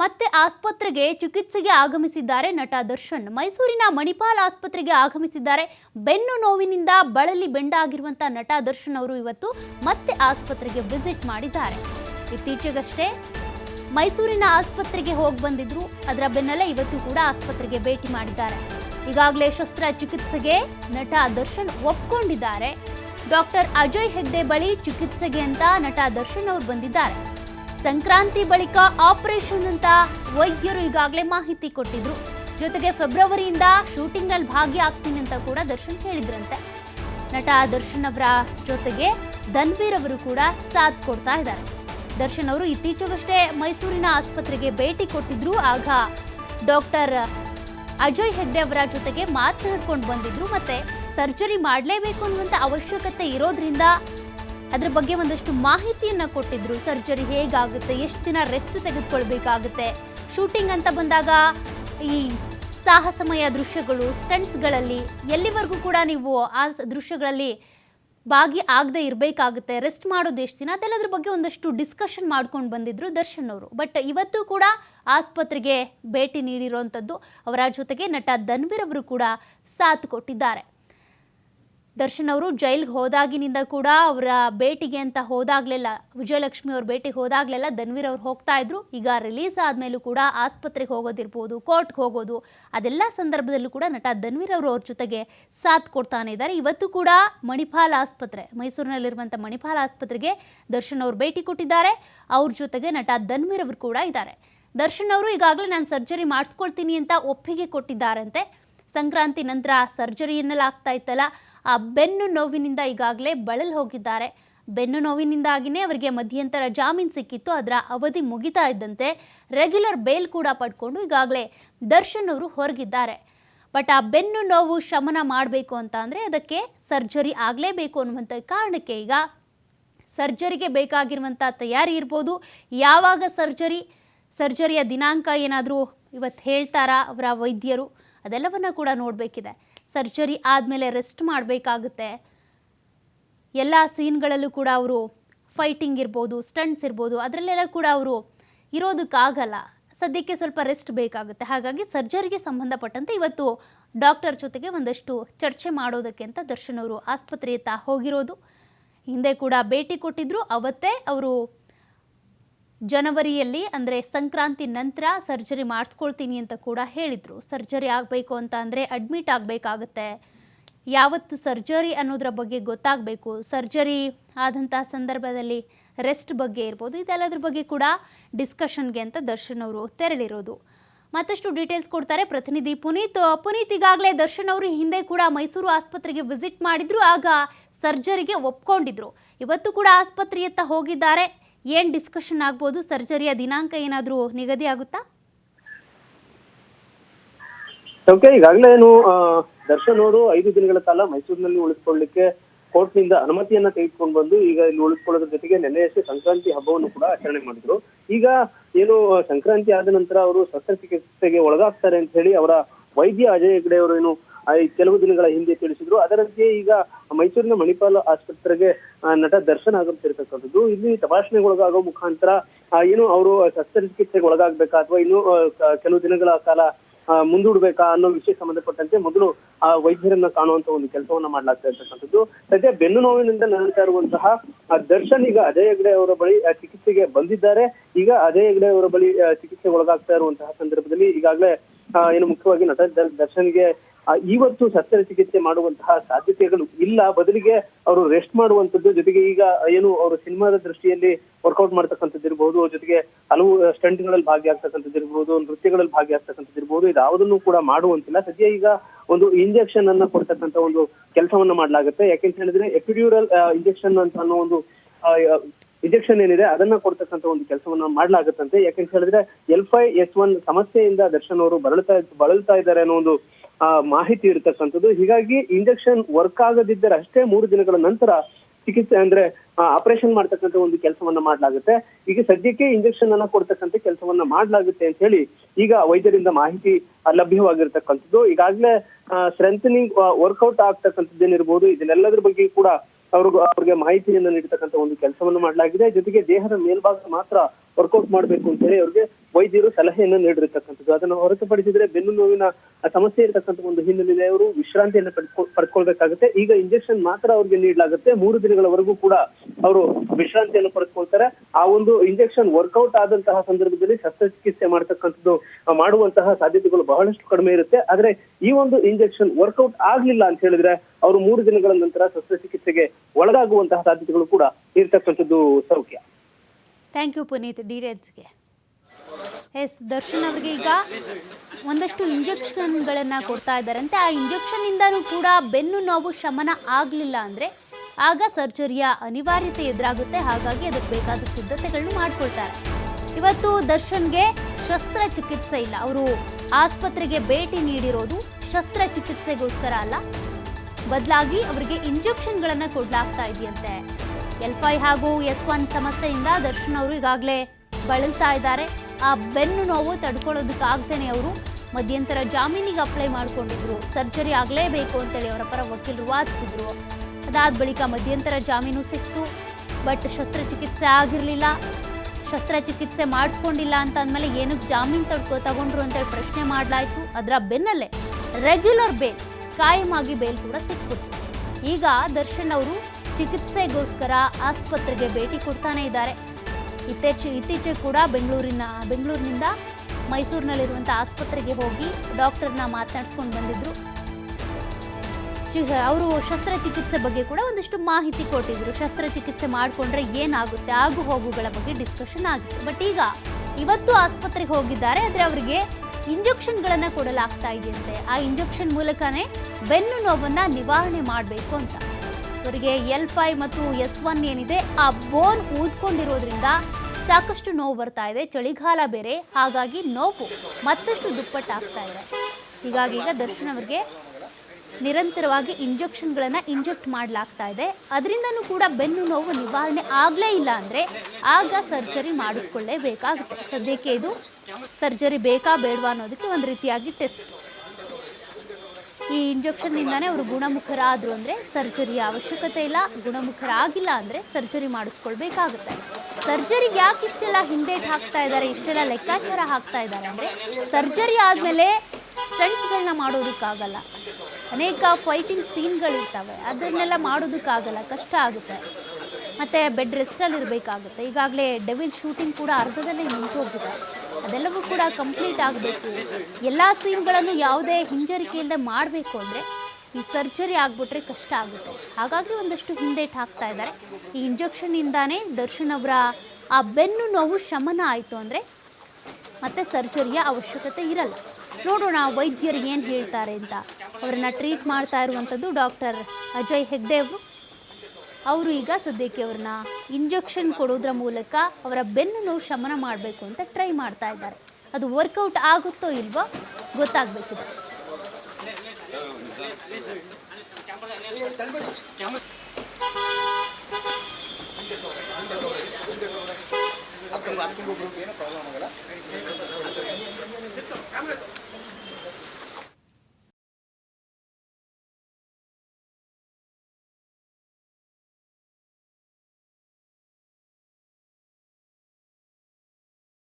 ಮತ್ತೆ ಆಸ್ಪತ್ರೆಗೆ ಚಿಕಿತ್ಸೆಗೆ ಆಗಮಿಸಿದ್ದಾರೆ ನಟ ದರ್ಶನ್. ಮೈಸೂರಿನ ಮಣಿಪಾಲ್ ಆಸ್ಪತ್ರೆಗೆ ಆಗಮಿಸಿದ್ದಾರೆ. ಬೆನ್ನು ನೋವಿನಿಂದ ಬಳಲಿ ಬೆಂಡಾಗಿರುವಂಥ ನಟ ದರ್ಶನ್ ಅವರು ಇವತ್ತು ಮತ್ತೆ ಆಸ್ಪತ್ರೆಗೆ ವಿಸಿಟ್ ಮಾಡಿದ್ದಾರೆ. ಇತ್ತೀಚೆಗಷ್ಟೇ ಮೈಸೂರಿನ ಆಸ್ಪತ್ರೆಗೆ ಹೋಗಿ ಬಂದಿದ್ರು. ಅದರ ಬೆನ್ನಲ್ಲೇ ಇವತ್ತು ಕೂಡ ಆಸ್ಪತ್ರೆಗೆ ಭೇಟಿ ಮಾಡಿದ್ದಾರೆ. ಈಗಾಗಲೇ ಶಸ್ತ್ರಚಿಕಿತ್ಸೆಗೆ ನಟ ದರ್ಶನ್ ಒಪ್ಕೊಂಡಿದ್ದಾರೆ. ಡಾಕ್ಟರ್ ಅಜಯ್ ಹೆಗ್ಡೆ ಬಳಿ ಚಿಕಿತ್ಸೆಗೆ ಅಂತ ನಟ ದರ್ಶನ್ ಅವರು ಬಂದಿದ್ದಾರೆ. ಸಂಕ್ರಾಂತಿ ಬಳಿಕ ಆಪರೇಷನ್ ಅಂತ ವೈದ್ಯರು ಈಗಾಗಲೇ ಮಾಹಿತಿ ಕೊಟ್ಟಿದ್ರು. ಜೊತೆಗೆ ಫೆಬ್ರವರಿಯಿಂದ ಶೂಟಿಂಗ್ನಲ್ಲಿ ಭಾಗಿಯಾಗ್ತೀನಿ ಅಂತ ಕೂಡ ದರ್ಶನ್ ಹೇಳಿದ್ರಂತೆ. ನಟ ದರ್ಶನ್ ಅವರ ಜೊತೆಗೆ ಧನ್ವೀರ್ ಅವರು ಕೂಡ ಸಾಥ್ ಕೊಡ್ತಾ ಇದ್ದಾರೆ. ದರ್ಶನ್ ಅವರು ಇತ್ತೀಚೆಗಷ್ಟೇ ಮೈಸೂರಿನ ಆಸ್ಪತ್ರೆಗೆ ಭೇಟಿ ಕೊಟ್ಟಿದ್ರು. ಆಗ ಡಾಕ್ಟರ್ ಅಜಯ್ ಹೆಗ್ಡೆ ಅವರ ಜೊತೆಗೆ ಮಾತನಾಡ್ಕೊಂಡು ಬಂದಿದ್ರು. ಮತ್ತೆ ಸರ್ಜರಿ ಮಾಡಲೇಬೇಕು ಅನ್ನುವಂಥ ಅವಶ್ಯಕತೆ ಇರೋದ್ರಿಂದ ಅದ್ರ ಬಗ್ಗೆ ಒಂದಷ್ಟು ಮಾಹಿತಿಯನ್ನ ಕೊಟ್ಟಿದ್ರು. ಸರ್ಜರಿ ಹೇಗಾಗುತ್ತೆ? ಎಷ್ಟು ದಿನ ರೆಸ್ಟ್ ತೆಗೆದುಕೊಳ್ಬೇಕಾಗುತ್ತೆ? ಶೂಟಿಂಗ್ ಅಂತ ಬಂದಾಗ ಈ ಸಾಹಸಮಯ ದೃಶ್ಯಗಳು ಸ್ಟಂಟ್ಸ್ಗಳಲ್ಲಿ ಎಲ್ಲಿವರೆಗೂ ಕೂಡ ನೀವು ಆ ದೃಶ್ಯಗಳಲ್ಲಿ ಭಾಗಿ ಆಗದೆ ಇರಬೇಕಾಗುತ್ತೆ? ರೆಸ್ಟ್ ಮಾಡೋದು ಎಷ್ಟು ದಿನ? ಅದೆಲ್ಲದ್ರ ಬಗ್ಗೆ ಒಂದಷ್ಟು ಡಿಸ್ಕಷನ್ ಮಾಡ್ಕೊಂಡು ಬಂದಿದ್ರು ದರ್ಶನ್ ಅವರು. ಬಟ್ ಇವತ್ತು ಕೂಡ ಆಸ್ಪತ್ರೆಗೆ ಭೇಟಿ ನೀಡಿರುವಂಥದ್ದು ಅವರ ಜೊತೆಗೆ ನಟ ಧನ್ವೀರ್ ಅವರು ಕೂಡ ಸಾಥ್ ಕೊಟ್ಟಿದ್ದಾರೆ. ದರ್ಶನ್ ಅವರು ಜೈಲ್ಗೆ ಹೋದಾಗಿನಿಂದ ಕೂಡ ಅವರ ಭೇಟಿಗೆ ಅಂತ ಹೋದಾಗ್ಲೆಲ್ಲ, ವಿಜಯಲಕ್ಷ್ಮಿ ಅವ್ರ ಭೇಟಿಗೆ ಹೋದಾಗ್ಲೆಲ್ಲ ಧನ್ವೀರ್ ಅವ್ರು ಹೋಗ್ತಾ ಇದ್ರು. ಈಗ ರಿಲೀಸ್ ಆದ್ಮೇಲೂ ಕೂಡ ಆಸ್ಪತ್ರೆಗೆ ಹೋಗೋದಿರ್ಬೋದು, ಕೋರ್ಟ್ಗೆ ಹೋಗೋದು, ಅದೆಲ್ಲ ಸಂದರ್ಭದಲ್ಲೂ ಕೂಡ ನಟ ಧನ್ವೀರ್ ಅವರು ಅವ್ರ ಜೊತೆಗೆ ಸಾಥ್ ಕೊಡ್ತಾನೆ ಇದ್ದಾರೆ. ಇವತ್ತು ಕೂಡ ಮಣಿಪಾಲ್ ಆಸ್ಪತ್ರೆ, ಮೈಸೂರಿನಲ್ಲಿರುವಂಥ ಮಣಿಪಾಲ್ ಆಸ್ಪತ್ರೆಗೆ ದರ್ಶನ್ ಅವರು ಭೇಟಿ ಕೊಟ್ಟಿದ್ದಾರೆ. ಅವ್ರ ಜೊತೆಗೆ ನಟ ಧನ್ವೀರ್ ಅವರು ಕೂಡ ಇದ್ದಾರೆ. ದರ್ಶನ್ ಅವರು ಈಗಾಗಲೇ ನಾನು ಸರ್ಜರಿ ಮಾಡಿಸ್ಕೊಳ್ತೀನಿ ಅಂತ ಒಪ್ಪಿಗೆ ಕೊಟ್ಟಿದ್ದಾರಂತೆ. ಸಂಕ್ರಾಂತಿ ನಂತರ ಸರ್ಜರಿ ಎನ್ನಲಾಗ್ತಾ ಇತ್ತಲ್ಲ ಆ ಬೆನ್ನು ನೋವಿನಿಂದ ಈಗಾಗಲೇ ಬಳಲ್ ಹೋಗಿದ್ದಾರೆ. ಬೆನ್ನು ನೋವಿನಿಂದಾಗಿನೇ ಅವರಿಗೆ ಮಧ್ಯಂತರ ಜಾಮೀನು ಸಿಕ್ಕಿತ್ತು. ಅದರ ಅವಧಿ ಮುಗಿತಾ ಇದ್ದಂತೆ ರೆಗ್ಯುಲರ್ ಬೇಲ್ ಕೂಡ ಪಡ್ಕೊಂಡು ಈಗಾಗಲೇ ದರ್ಶನ್ ಅವರು ಹೊರಗಿದ್ದಾರೆ. ಬಟ್ ಆ ಬೆನ್ನು ನೋವು ಶಮನ ಮಾಡಬೇಕು ಅಂತ ಅಂದರೆ ಅದಕ್ಕೆ ಸರ್ಜರಿ ಆಗಲೇಬೇಕು ಅನ್ನುವಂಥ ಕಾರಣಕ್ಕೆ ಈಗ ಸರ್ಜರಿಗೆ ಬೇಕಾಗಿರುವಂಥ ತಯಾರಿ ಇರ್ಬೋದು. ಯಾವಾಗ ಸರ್ಜರಿ, ಸರ್ಜರಿಯ ದಿನಾಂಕ ಏನಾದರೂ ಇವತ್ತು ಹೇಳ್ತಾರಾ ಅವರ ವೈದ್ಯರು? ಅದೆಲ್ಲವನ್ನು ಕೂಡ ನೋಡಬೇಕಿದೆ. ಸರ್ಜರಿ ಆದಮೇಲೆ ರೆಸ್ಟ್ ಮಾಡಬೇಕಾಗುತ್ತೆ. ಎಲ್ಲ ಸೀನ್ಗಳಲ್ಲೂ ಕೂಡ ಅವರು ಫೈಟಿಂಗ್ ಇರ್ಬೋದು, ಸ್ಟಂಟ್ಸ್ ಇರ್ಬೋದು, ಅದರಲ್ಲೆಲ್ಲ ಕೂಡ ಅವರು ಇರೋದಕ್ಕಾಗಲ್ಲ. ಸದ್ಯಕ್ಕೆ ಸ್ವಲ್ಪ ರೆಸ್ಟ್ ಬೇಕಾಗುತ್ತೆ. ಹಾಗಾಗಿ ಸರ್ಜರಿಗೆ ಸಂಬಂಧಪಟ್ಟಂತೆ ಇವತ್ತು ಡಾಕ್ಟರ್ ಜೊತೆಗೆ ಒಂದಷ್ಟು ಚರ್ಚೆ ಮಾಡೋದಕ್ಕೆ ಅಂತ ದರ್ಶನ್ ಅವರು ಆಸ್ಪತ್ರೆಯತ್ತ ಹೋಗಿರೋದು. ಹಿಂದೆ ಕೂಡ ಭೇಟಿ ಕೊಟ್ಟಿದ್ರು, ಅವತ್ತೇ ಅವರು ಜನವರಿಯಲ್ಲಿ, ಅಂದರೆ ಸಂಕ್ರಾಂತಿ ನಂತರ ಸರ್ಜರಿ ಮಾಡಿಸ್ಕೊಳ್ತೀನಿ ಅಂತ ಕೂಡ ಹೇಳಿದರು. ಸರ್ಜರಿ ಆಗಬೇಕು ಅಂತ ಅಂದರೆ ಅಡ್ಮಿಟ್ ಆಗಬೇಕಾಗತ್ತೆ. ಯಾವತ್ತು ಸರ್ಜರಿ ಅನ್ನೋದ್ರ ಬಗ್ಗೆ ಗೊತ್ತಾಗಬೇಕು. ಸರ್ಜರಿ ಆದಂಥ ಸಂದರ್ಭದಲ್ಲಿ ರೆಸ್ಟ್ ಬಗ್ಗೆ ಇರ್ಬೋದು, ಇದೆಲ್ಲದ್ರ ಬಗ್ಗೆ ಕೂಡ ಡಿಸ್ಕಷನ್ಗೆ ಅಂತ ದರ್ಶನ್ ಅವರು ತೆರಳಿರೋದು. ಮತ್ತಷ್ಟು ಡೀಟೇಲ್ಸ್ ಕೊಡ್ತಾರೆ ಪ್ರತಿನಿಧಿ ಪುನೀತ್. ಪುನೀತ್ ಈಗಾಗಲೇ ದರ್ಶನ್ ಅವರು ಹಿಂದೆ ಕೂಡ ಮೈಸೂರು ಆಸ್ಪತ್ರೆಗೆ ವಿಸಿಟ್ ಮಾಡಿದ್ರು, ಆಗ ಸರ್ಜರಿಗೆ ಒಪ್ಕೊಂಡಿದ್ರು. ಇವತ್ತು ಕೂಡ ಆಸ್ಪತ್ರೆಯತ್ತ ಹೋಗಿದ್ದಾರೆ. ಏನು ಡಿಸ್ಕಷನ್ ಆಗ್ಬೋದು? ಸರ್ಜರಿಯ ದಿನಾಂಕ ಏನಾದರೂ ನಿಗದಿ ಆಗುತ್ತಾ? ಓಕೆ ಈಗಾಗಲೇ ಏನು ದರ್ಶನ್ ಅವರು ಐದು ದಿನಗಳ ಕಾಲ ಮೈಸೂರಿನಲ್ಲಿ ಉಳಿದುಕೊಳ್ಳಿಕ್ಕೆ ಕೋರ್ಟ್ನಿಂದ ಅನುಮತಿಯನ್ನ ತೆಗೆದುಕೊಂಡು ಬಂದು ಈಗ ಇಲ್ಲಿ ಉಳಿಸ್ಕೊಳ್ಳೋದ್ರ ಜೊತೆಗೆ ನೆನ್ನೆಯಷ್ಟೇ ಸಂಕ್ರಾಂತಿ ಹಬ್ಬವನ್ನು ಕೂಡ ಆಚರಣೆ ಮಾಡಿದ್ರು. ಈಗ ಏನು, ಸಂಕ್ರಾಂತಿ ಆದ ನಂತರ ಅವರು ಶಸ್ತ್ರಚಿಕಿತ್ಸೆಗೆ ಒಳಗಾಗ್ತಾರೆ ಅಂತ ಹೇಳಿ ಅವರ ವೈದ್ಯ ಅಜಯ್ ಹೆಗ್ಡೆ ಅವರು ಏನು ಕೆಲವು ದಿನಗಳ ಹಿಂದೆ ತಿಳಿಸಿದ್ರು. ಅದರಂತೆ ಈಗ ಮೈಸೂರಿನ ಮಣಿಪಾಲ್ ಆಸ್ಪತ್ರೆಗೆ ನಟ ದರ್ಶನ್ ಆಗಮಿಸಿರ್ತಕ್ಕಂಥದ್ದು. ಇಲ್ಲಿ ತಪಾಸಣೆಗೊಳಗಾಗೋ ಮುಖಾಂತರ ಏನು ಅವರು ಶಸ್ತ್ರಚಿಕಿತ್ಸೆಗೆ ಒಳಗಾಗಬೇಕಾ ಅಥವಾ ಇನ್ನು ಕೆಲವು ದಿನಗಳ ಕಾಲ ಮುಂದೂಡಬೇಕಾ ಅನ್ನೋ ವಿಷಯ ಸಂಬಂಧಪಟ್ಟಂತೆ ಮೊದಲು, ಆ, ವೈದ್ಯರನ್ನ ಕಾಣುವಂತ ಒಂದು ಕೆಲಸವನ್ನ ಮಾಡ್ಲಾಗ್ತಾ ಇರ್ತಕ್ಕಂಥದ್ದು. ಸದ್ಯ ಬೆನ್ನು ನೋವಿನಿಂದ ನರಳ್ತಾ ಇರುವಂತಹ ದರ್ಶನ್ ಈಗ ಅಜಯ್ ಹೆಗ್ಡೆ ಅವರ ಬಳಿ ಚಿಕಿತ್ಸೆಗೆ ಬಂದಿದ್ದಾರೆ. ಈಗ ಅಜಯ್ ಹೆಗ್ಡೆ ಅವರ ಬಳಿ ಚಿಕಿತ್ಸೆ ಒಳಗಾಗ್ತಾ ಇರುವಂತಹ ಸಂದರ್ಭದಲ್ಲಿ ಈಗಾಗಲೇ ಏನು ಮುಖ್ಯವಾಗಿ ನಟ ದರ್- ದರ್ಶನ್ಗೆ ಇವತ್ತು ಸತ್ತರ ಶಸ್ತ್ರಚಿಕಿತ್ಸೆ ಮಾಡುವಂತಹ ಸಾಧ್ಯತೆಗಳು ಇಲ್ಲ. ಬದಲಿಗೆ ಅವರು ರೆಸ್ಟ್ ಮಾಡುವಂತದ್ದು ಜೊತೆಗೆ ಈಗ ಏನು ಅವರು ಸಿನಿಮಾದ ದೃಷ್ಟಿಯಲ್ಲಿ ವರ್ಕೌಟ್ ಮಾಡ್ತಕ್ಕಂಥದ್ದು ಇರಬಹುದು ಜೊತೆಗೆ ಹಲವು ಸ್ಟಂಟ್ಗಳಲ್ಲಿ ಭಾಗಿಯಾಗ್ತಕ್ಕಂಥದ್ದು ಇರ್ಬೋದು, ನೃತ್ಯಗಳಲ್ಲಿ ಭಾಗಿಯಾಗ್ತಕ್ಕಂಥದ್ದು ಇರ್ಬೋದು, ಇದಾವುದನ್ನು ಕೂಡ ಮಾಡುವಂತಿಲ್ಲ. ಸದ್ಯ ಈಗ ಒಂದು ಇಂಜೆಕ್ಷನ್ ಅನ್ನ ಕೊಡ್ತಕ್ಕಂಥ ಒಂದು ಕೆಲಸವನ್ನ ಮಾಡಲಾಗುತ್ತೆ. ಯಾಕೆಂತ ಹೇಳಿದ್ರೆ ಎಪಿಡ್ಯೂರಲ್ ಇಂಜೆಕ್ಷನ್ ಅಂತ ಅನ್ನೋ ಒಂದು ಇಂಜೆಕ್ಷನ್ ಏನಿದೆ, ಅದನ್ನ ಕೊಡ್ತಕ್ಕಂಥ ಒಂದು ಕೆಲಸವನ್ನ ಮಾಡ್ಲಾಗುತ್ತಂತೆ. ಯಾಕಂತ ಹೇಳಿದ್ರೆ ಎಲ್ ಫೈ ಎಸ್ ಒನ್ ಸಮಸ್ಯೆಯಿಂದ ದರ್ಶನ್ ಅವರು ಬಳಲ್ತಾ ಬಳಲ್ತಾ ಇದ್ದಾರೆ ಅನ್ನೋ ಒಂದು ಮಾಹಿತಿ ಇರತಕ್ಕಂಥದ್ದು. ಹೀಗಾಗಿ ಇಂಜೆಕ್ಷನ್ ವರ್ಕ್ ಆಗದಿದ್ದರೆ ಅಷ್ಟೇ ಮೂರು ದಿನಗಳ ನಂತರ ಚಿಕಿತ್ಸೆ ಅಂದ್ರೆ ಆಪರೇಷನ್ ಮಾಡ್ತಕ್ಕಂಥ ಒಂದು ಕೆಲಸವನ್ನ ಮಾಡ್ಲಾಗುತ್ತೆ. ಈಗ ಸದ್ಯಕ್ಕೆ ಇಂಜೆಕ್ಷನ್ ಅನ್ನ ಕೊಡ್ತಕ್ಕಂಥ ಕೆಲಸವನ್ನ ಮಾಡ್ಲಾಗುತ್ತೆ ಅಂತ ಹೇಳಿ ಈಗ ವೈದ್ಯರಿಂದ ಮಾಹಿತಿ ಲಭ್ಯವಾಗಿರ್ತಕ್ಕಂಥದ್ದು. ಈಗಾಗಲೇ ಸ್ಟ್ರೆಂಥನಿಂಗ್ ವರ್ಕೌಟ್ ಆಗ್ತಕ್ಕಂಥದ್ದೇನಿರ್ಬೋದು ಇದನ್ನೆಲ್ಲದ್ರ ಬಗ್ಗೆ ಕೂಡ ಅವ್ರಿಗೆ ಅವ್ರಿಗೆ ಮಾಹಿತಿಯನ್ನ ನೀಡತಕ್ಕಂಥ ಒಂದು ಕೆಲಸವನ್ನು ಮಾಡಲಾಗಿದೆ. ಜೊತೆಗೆ ದೇಹದ ಮೇಲ್ಭಾಗ ಮಾತ್ರ ವರ್ಕೌಟ್ ಮಾಡಬೇಕು ಅಂತ ಹೇಳಿ ಅವ್ರಿಗೆ ವೈದ್ಯರು ಸಲಹೆಯನ್ನು ನೀಡಿರ್ತಕ್ಕಂಥದ್ದು. ಅದನ್ನು ಹೊರತುಪಡಿಸಿದ್ರೆ ಬೆನ್ನು ನೋವಿನ ಸಮಸ್ಯೆ ಇರತಕ್ಕಂಥ ಒಂದು ಹಿನ್ನೆಲೆಯಲ್ಲಿ ಅವರು ವಿಶ್ರಾಂತಿಯನ್ನು ಪಡ್ಕೊ, ಪಡ್ಕೊಳ್ಬೇಕಾಗುತ್ತೆ. ಈಗ ಇಂಜೆಕ್ಷನ್ ಮಾತ್ರ ಅವ್ರಿಗೆ ನೀಡಲಾಗುತ್ತೆ. ಮೂರು ದಿನಗಳವರೆಗೂ ಕೂಡ ಅವರು ವಿಶ್ರಾಂತಿಯನ್ನು ಪಡ್ಕೊಳ್ತಾರೆ. ಆ ಒಂದು ಇಂಜೆಕ್ಷನ್ ವರ್ಕೌಟ್ ಆದಂತಹ ಸಂದರ್ಭದಲ್ಲಿ ಶಸ್ತ್ರಚಿಕಿತ್ಸೆ ಮಾಡ್ತಕ್ಕಂಥದ್ದು ಮಾಡುವಂತಹ ಸಾಧ್ಯತೆಗಳು ಬಹಳಷ್ಟು ಕಡಿಮೆ ಇರುತ್ತೆ. ಆದ್ರೆ ಈ ಒಂದು ಇಂಜೆಕ್ಷನ್ ವರ್ಕೌಟ್ ಆಗ್ಲಿಲ್ಲ ಅಂತ ಹೇಳಿದ್ರೆ ಅವರು ಮೂರು ದಿನಗಳ ನಂತರ ಶಸ್ತ್ರಚಿಕಿತ್ಸೆಗೆ ಒಳಗಾಗುವಂತಹ ಸಾಧ್ಯತೆಗಳು ಕೂಡ ಇರ್ತಕ್ಕಂಥದ್ದು ಸೌಖ್ಯ. ಥ್ಯಾಂಕ್ ಯು ಪುನೀತ್ ಡೀಟೇಲ್ಸ್ಗೆ ಎಸ್ ದರ್ಶನ್ ಅವರಿಗೆ ಈಗ ಒಂದಷ್ಟು ಇಂಜೆಕ್ಷನ್ಗಳನ್ನು ಕೊಡ್ತಾ ಇದ್ದಾರಂತೆ. ಆ ಇಂಜೆಕ್ಷನ್ನಿಂದನೂ ಕೂಡ ಬೆನ್ನು ನೋವು ಶಮನ ಆಗಲಿಲ್ಲ ಅಂದರೆ ಆಗ ಸರ್ಜರಿಯ ಅನಿವಾರ್ಯತೆ ಎದುರಾಗುತ್ತೆ. ಹಾಗಾಗಿ ಅದಕ್ಕೆ ಬೇಕಾದ ಸಿದ್ಧತೆಗಳನ್ನು ಮಾಡಿಕೊಳ್ತಾರೆ. ಇವತ್ತು ದರ್ಶನ್ಗೆ ಶಸ್ತ್ರಚಿಕಿತ್ಸೆ ಇಲ್ಲ. ಅವರು ಆಸ್ಪತ್ರೆಗೆ ಭೇಟಿ ನೀಡಿರೋದು ಶಸ್ತ್ರಚಿಕಿತ್ಸೆಗೋಸ್ಕರ ಅಲ್ಲ. ಬದಲಾಗಿ ಅವರಿಗೆ ಇಂಜೆಕ್ಷನ್ಗಳನ್ನು ಕೊಡಲಾಗ್ತಾ ಇದೆಯಂತೆ. ಎಲ್ ಫೈ ಹಾಗೂ ಎಸ್ ಒನ್ ಸಮಸ್ಯೆಯಿಂದ ದರ್ಶನ್ ಅವರು ಈಗಾಗಲೇ ಬಳಲ್ತಾ ಇದ್ದಾರೆ. ಆ ಬೆನ್ನು ನೋವು ತಡ್ಕೊಳ್ಳೋದಕ್ಕಾಗ್ದೇನೆ ಅವರು ಮಧ್ಯಂತರ ಜಾಮೀನಿಗೆ ಅಪ್ಲೈ ಮಾಡಿಕೊಂಡಿದ್ರು. ಸರ್ಜರಿ ಆಗಲೇಬೇಕು ಅಂತೇಳಿ ಅವರ ಪರ ವಕೀಲರು ವಾದಿಸಿದ್ರು. ಅದಾದ ಬಳಿಕ ಮಧ್ಯಂತರ ಜಾಮೀನು ಸಿಕ್ತು. ಬಟ್ ಶಸ್ತ್ರಚಿಕಿತ್ಸೆ ಆಗಿರಲಿಲ್ಲ. ಶಸ್ತ್ರಚಿಕಿತ್ಸೆ ಮಾಡಿಸ್ಕೊಂಡಿಲ್ಲ ಅಂತ ಅಂದಮೇಲೆ ಏನಕ್ಕೆ ಜಾಮೀನು ತಡ್ಕೊ ತಗೊಂಡ್ರು ಅಂತೇಳಿ ಪ್ರಶ್ನೆ ಮಾಡಲಾಯಿತು. ಅದರ ಬೆನ್ನಲ್ಲೇ ರೆಗ್ಯುಲರ್ ಬೇಲ್ ಕಾಯಮಾಗಿ ಬೇಲ್ ಕೂಡ ಸಿಕ್ಬಿಡ್ತು ಈಗ ದರ್ಶನ್ ಅವರು ಚಿಕಿತ್ಸೆಗೋಸ್ಕರ ಆಸ್ಪತ್ರೆಗೆ ಭೇಟಿ ಕೊಡ್ತಾನೆ ಇದ್ದಾರೆ. ಇತ್ತೀಚೆ ಇತ್ತೀಚೆಗೆ ಕೂಡ ಬೆಂಗಳೂರಿನ, ಬೆಂಗಳೂರಿನಿಂದ ಮೈಸೂರಿನಲ್ಲಿರುವಂಥ ಆಸ್ಪತ್ರೆಗೆ ಹೋಗಿ ಡಾಕ್ಟರ್ನ ಮಾತನಾಡಿಸ್ಕೊಂಡು ಬಂದಿದ್ರು. ಅವರು ಶಸ್ತ್ರಚಿಕಿತ್ಸೆ ಬಗ್ಗೆ ಕೂಡ ಒಂದಿಷ್ಟು ಮಾಹಿತಿ ಕೊಟ್ಟಿದ್ರು. ಶಸ್ತ್ರಚಿಕಿತ್ಸೆ ಮಾಡಿಕೊಂಡ್ರೆ ಏನಾಗುತ್ತೆ? ಆಗು ಹೋಗುಗಳ ಬಗ್ಗೆ ಡಿಸ್ಕಷನ್ ಆಗಿತ್ತು. ಬಟ್ ಈಗ ಇವತ್ತು ಆಸ್ಪತ್ರೆಗೆ ಹೋಗಿದ್ದಾರೆ. ಆದರೆ ಅವರಿಗೆ ಇಂಜೆಕ್ಷನ್ಗಳನ್ನು ಕೊಡಲಾಗ್ತಾ ಇದೆಯಂತೆ ಆ ಇಂಜೆಕ್ಷನ್ ಮೂಲಕನೇ ಬೆನ್ನು ನೋವನ್ನು ನಿವಾರಣೆ ಮಾಡಬೇಕು ಅಂತ. ಅವರಿಗೆ ಎಲ್ ಫೈ ಮತ್ತು ಎಸ್ ಒನ್ ಏನಿದೆ, ಆ ಬೋನ್ ಊದ್ಕೊಂಡಿರೋದ್ರಿಂದ ಸಾಕಷ್ಟು ನೋವು ಬರ್ತಾ ಇದೆ, ಚಳಿಗಾಲ ಬೇರೆ, ಹಾಗಾಗಿ ನೋವು ಮತ್ತಷ್ಟು ದುಪ್ಪಟ್ಟಾಗ್ತಾ ಇದೆ. ಹೀಗಾಗಿ ಈಗ ದರ್ಶನ್ ಅವರಿಗೆ ನಿರಂತರವಾಗಿ ಇಂಜೆಕ್ಷನ್ಗಳನ್ನು ಇಂಜೆಕ್ಟ್ ಮಾಡಲಾಗ್ತಾ ಇದೆ. ಅದರಿಂದನೂ ಕೂಡ ಬೆನ್ನು ನೋವು ನಿವಾರಣೆ ಆಗಲೇ ಇಲ್ಲ ಅಂದರೆ ಆಗ ಸರ್ಜರಿ ಮಾಡಿಸ್ಕೊಳ್ಳೇಬೇಕಾಗುತ್ತೆ. ಸದ್ಯಕ್ಕೆ ಇದು ಸರ್ಜರಿ ಬೇಕಾ ಬೇಡವಾ ಅನ್ನೋದಕ್ಕೆ ಒಂದು ರೀತಿಯಾಗಿ ಟೆಸ್ಟ್ ಈ ಇಂಜೆಕ್ಷನ್ನಿಂದಾನೇ ಅವರು ಗುಣಮುಖರಾದರು ಅಂದರೆ ಸರ್ಜರಿಯ ಅವಶ್ಯಕತೆ ಇಲ್ಲ, ಗುಣಮುಖರಾಗಿಲ್ಲ ಅಂದರೆ ಸರ್ಜರಿ ಮಾಡಿಸ್ಕೊಳ್ಬೇಕಾಗುತ್ತೆ. ಸರ್ಜರಿಗೆ ಯಾಕೆ ಇಷ್ಟೆಲ್ಲ ಹಿಂದೇಟ್ ಹಾಕ್ತಾ ಇದ್ದಾರೆ, ಇಷ್ಟೆಲ್ಲ ಲೆಕ್ಕಾಚಾರ ಹಾಕ್ತಾ ಇದ್ದಾರೆ ಅಂದರೆ ಸರ್ಜರಿ ಆದಮೇಲೆ ಸ್ಟಂಟ್ಸ್ಗಳನ್ನ ಮಾಡೋದಕ್ಕಾಗಲ್ಲ. ಅನೇಕ ಫೈಟಿಂಗ್ ಸೀನ್ಗಳಿರ್ತವೆ ಅದನ್ನೆಲ್ಲ ಮಾಡೋದಕ್ಕಾಗಲ್ಲ, ಕಷ್ಟ ಆಗುತ್ತೆ. ಮತ್ತು ಬೆಡ್ ರೆಸ್ಟಲ್ಲಿ ಇರಬೇಕಾಗುತ್ತೆ. ಈಗಾಗಲೇ ಡೆವಿಲ್ ಶೂಟಿಂಗ್ ಕೂಡ ಅರ್ಧದಲ್ಲೇ ನಿಂತು ಹೋಗಿದೆ. ಅದೆಲ್ಲವೂ ಕೂಡ ಕಂಪ್ಲೀಟ್ ಆಗಬೇಕು. ಎಲ್ಲ ಸೀನ್ಗಳನ್ನು ಯಾವುದೇ ಹಿಂಜರಿಕೆ ಇಲ್ಲದೆ ಮಾಡಬೇಕು ಅಂದರೆ ಈ ಸರ್ಜರಿ ಆಗಿಬಿಟ್ರೆ ಕಷ್ಟ ಆಗುತ್ತೆ. ಹಾಗಾಗಿ ಒಂದಷ್ಟು ಹಿಂದೇಟ್ ಹಾಕ್ತಾ ಇದ್ದಾರೆ. ಈ ಇಂಜೆಕ್ಷನ್ನಿಂದಾನೇ ದರ್ಶನ್ ಅವರ ಆ ಬೆನ್ನು ನೋವು ಶಮನ ಆಯಿತು ಅಂದರೆ ಮತ್ತೆ ಸರ್ಜರಿಯ ಅವಶ್ಯಕತೆ ಇರಲ್ಲ. ನೋಡೋಣ ವೈದ್ಯರು ಏನು ಹೇಳ್ತಾರೆ ಅಂತ. ಅವರನ್ನು ಟ್ರೀಟ್ ಮಾಡ್ತಾ ಇರುವಂಥದ್ದು ಡಾಕ್ಟರ್ ಅಜಯ್ ಹೆಗ್ಡೆ ಅವರು ಈಗ ಸದ್ಯಕ್ಕೆ ಅವ್ರನ್ನ ಇಂಜೆಕ್ಷನ್ ಕೊಡೋದ್ರ ಮೂಲಕ ಅವರ ಬೆನ್ನು ನೋವು ಶಮನ ಮಾಡಬೇಕು ಅಂತ ಟ್ರೈ ಮಾಡ್ತಾ ಇದ್ದಾರೆ. ಅದು ವರ್ಕೌಟ್ ಆಗುತ್ತೋ ಇಲ್ವೋ ಗೊತ್ತಾಗಬೇಕಿದೆ.